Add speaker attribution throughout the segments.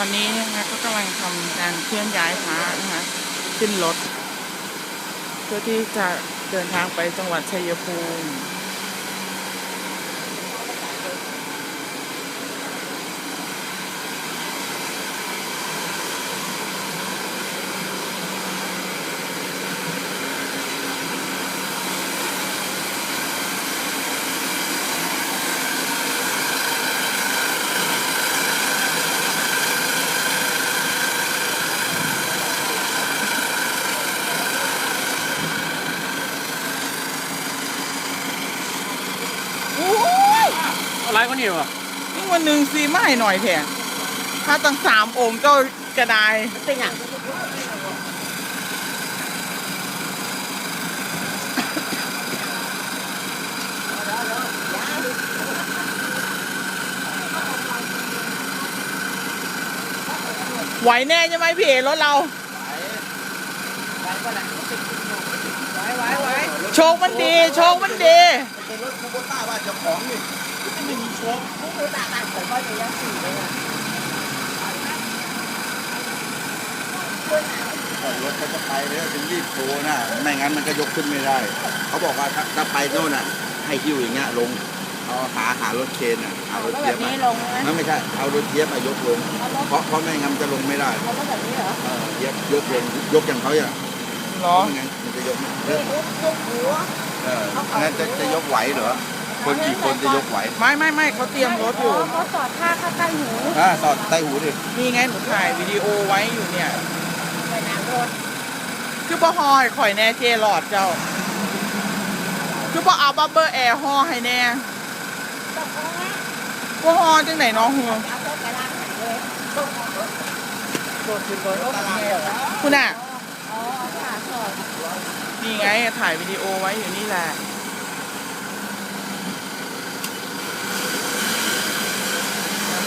Speaker 1: ตอนนี้นะคะก็กำลังทำการเคลื่อนย้ายพระนะคะขึ้นรถ เพื่อที่จะเดินทางไปจังหวัดชัยภูมิ โอ้ย
Speaker 2: อะไรก็นี่วะ
Speaker 1: นี่วันหนึ่งซีไม่หน่อยแถมถ้าตั้งสามองค์เจ้ากระได
Speaker 3: เป็นอย่าง
Speaker 1: ไหวแน่ใช่ไหมพี่เอรถเรา
Speaker 3: ไว้ไว้ไว้
Speaker 1: โชคมันดี โชคมันดี
Speaker 4: เป็นรถคูโบต้าบ้านเจ้าของนี่ ไม่มีโชค
Speaker 3: พวกหนูตาต่างผมว่าจะยังสี่เลยนะ
Speaker 4: รถเขาจะไปแล้วถึงรีบโทรนะไม่งั้นมันก็ยกขึ้นไม่ได้ เขาบอกว่าถ้าถ้าไปโน่นน่ะ ให้หิ้วอย่างเงี้ยลงเอาหาหารถเคนน่ะหารถ
Speaker 3: แล้วแบ
Speaker 4: เทีย
Speaker 3: บบนี้
Speaker 4: อะ
Speaker 3: ลงนะ
Speaker 4: นั่นไม่ใช่เอารถเทียบมายกลง เพราะเพราะไม่งั้นมันจะลงไม่ได้
Speaker 3: เขาก็แบบนี้เหรอ
Speaker 4: เออเทียบยกลงยกอย่างเขาอย่าง
Speaker 1: เหรอ
Speaker 4: ไม่งั้นมันจะยกไม่เอ
Speaker 3: นี่
Speaker 4: อ
Speaker 3: ทุบทุบหัว
Speaker 4: เอองั้นจะจะยกไหวเหรอ คนกี่คนจะยกไหว
Speaker 1: ไม่ไม่ไม่เขาเตรียมรถอยู่
Speaker 3: เขาสอดผ้าเข้าใต้หู
Speaker 4: อ่าสอดใต้หูดิ
Speaker 1: นี่ไงหนูถ่ายวิดีโอไว้อยู่เนี่ย
Speaker 3: ไปน้ำรถ
Speaker 1: คือบ่ฮอให้ข่อยแน่เจหลอดเจ้า คือบ่เอาบับเบอร์แอร์ฮอให้แน่
Speaker 3: ตกลงนะ
Speaker 1: บ่ฮอจังไหนน้องหัว
Speaker 3: เอารถไปล้างหันเลย
Speaker 1: รถขึ้นรถคุณอะ
Speaker 3: อ๋อเอาขาสอด
Speaker 1: นี่ไงถ่ายวิดีโอไว้อยู่นี่แหละ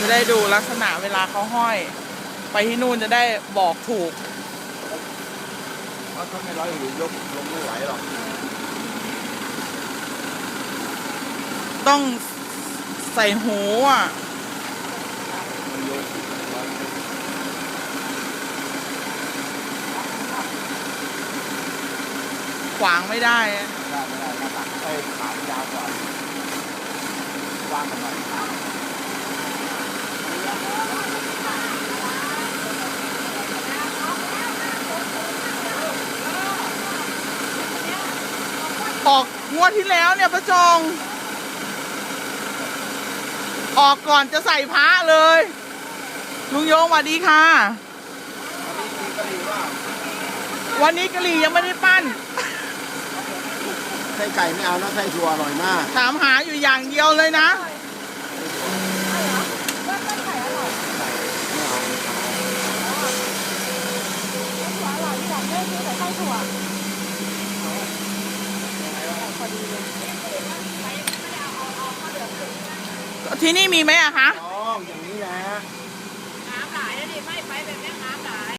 Speaker 1: จะได้ดูลักษณะเวลาเขาห้อย ไปที่นู่นจะได้บอกถูก
Speaker 4: เพราะถ้าไม่ร้อยหูยกลงไม่ไหวหรอก
Speaker 1: ต้องใส่หูอะ
Speaker 4: มันยกร้อย
Speaker 1: ขวางไม่ได้อะ
Speaker 4: ไม่ได้ไม่ได้หน้าตักไอ้ขายาวกว่าวางกันหน่อย
Speaker 1: ออกงวดที่แล้วเนี่ยประจง ออกก่อนจะใส่พระเลย ลุงโยงสวัสดีค่ะ วันนี้กะหรี่ยังไม่ได้ปั้น
Speaker 4: ไส้ไก่ไม่เอานะไส้ถั่วอร่อยมาก
Speaker 1: ถามหาอยู่อย่างเดียวเลยนะ
Speaker 3: ว่าต้นไข่อร่อย
Speaker 4: ไม่เอา
Speaker 3: ถั่วอร่อยที่แบบไม่ซื้อแต่ไส้ถั่วพ อดีเลย
Speaker 1: ที่นี่มีไหมอะคะ